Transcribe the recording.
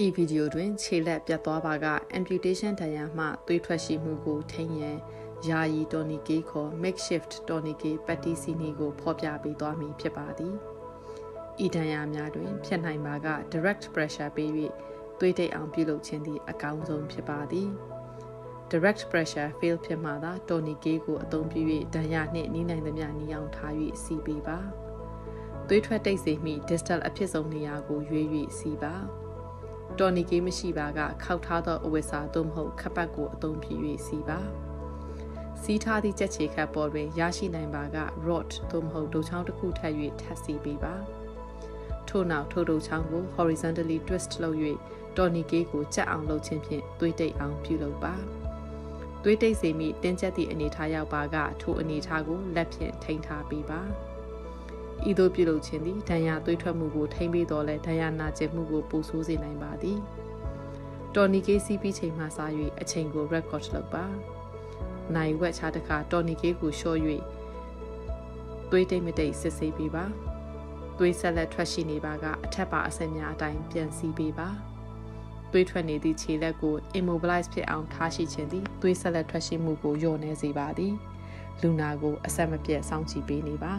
ဤဗီဒီယိုတွင်ခြေလက်ပြတ်သွားပါက amputation ဒဏ်ရာမှသွေးထွက်ရှိမှုကိုထိန်းရန်ယာယီတော်နီကေခေါ် makeshift တော်နီကေပတ်တီစီနီကိုဖော်ပြပေးသွားမည်ဖြစ်ပါသည်ဤဒဏ်ရာများတွင် ဖြတ်နိုင်ပါက direct pressure ပေး၍သွေးတိတ်အောင်ပြုလုပ်ခြင်းသည်အကောင်းဆုံးဖြစ်ပါသည် direct pressure fail ဖြစ်မှသာတော်နီကေကိုအသုံးပြု၍ဒဏ်ရာနှင့်နီးနိုင်သမျှနီးအောင်ထား၍စီးပေးပါသွေးထွက်တိတ်စေမိ distal အဖြစ်ဆုံးနေရာကိုရွေး၍စီးပါ တော်နီကေးမရှိပါကခောက်ထားသောအဝတ်စားသို့မဟုတ်ခပ်ပတ်ကိုအသုံးပြု၍စီပါစီးထားသည့်ကြက်ချေခတ်ပေါ်တွင်ရရှိနိုင်ပါက rod သို့မဟုတ်ဒုတ်ချောင်းတစ်ခုထပ်၍ထပ်စီပေးပါထို့နောက်ထိုဒုတ်ချောင်းကို horizontally twist လုပ်၍တော်နီကေးကိုကြက်အောင်လုပ်ခြင်းဖြင့်သွေးတိတ်အောင်ပြုလုပ်ပါသွေးတိတ်စေမိတင်းကျပ်သည့်အနေထားရောက်ပါကထိုအနေထားကိုလက်ဖြင့်ထိန်းထားပေးပါ ဤသို့ပြုလုပ်ခြင်းသည်ဒဏ်ရာသွေးထွက်မှုကိုထိမ့်ပေးတော်လဲဒဏ်ရာနာကျင်မှုကိုပိုဆိုးစေနိုင်ပါသည်တော်နီကေးစီးပြီးချိန်မှစ၍အချိန်ကို record လုပ်ပါနိုင်ဝက်ချတစ်ခါတော်နီကေးကိုလျှော့၍သွေးတိတ်မတိတ်စစ်ဆေးပေးပါသွေးဆက်လက်ထွက်ရှိနေပါကအထက်ပါအဆင့်များအတိုင်းပြန်စီးပေးပါသွေးထွက်နေသည့်ခြေလက်ကို immobilize ဖြစ်အောင်ထားရှိခြင်းသည်သွေးဆက်လက်ထွက်ရှိမှုကိုလျော့နေစေပါသည်လူနာကိုအဆက်မပြတ်စောင့်ကြည့်ပေးနေပါ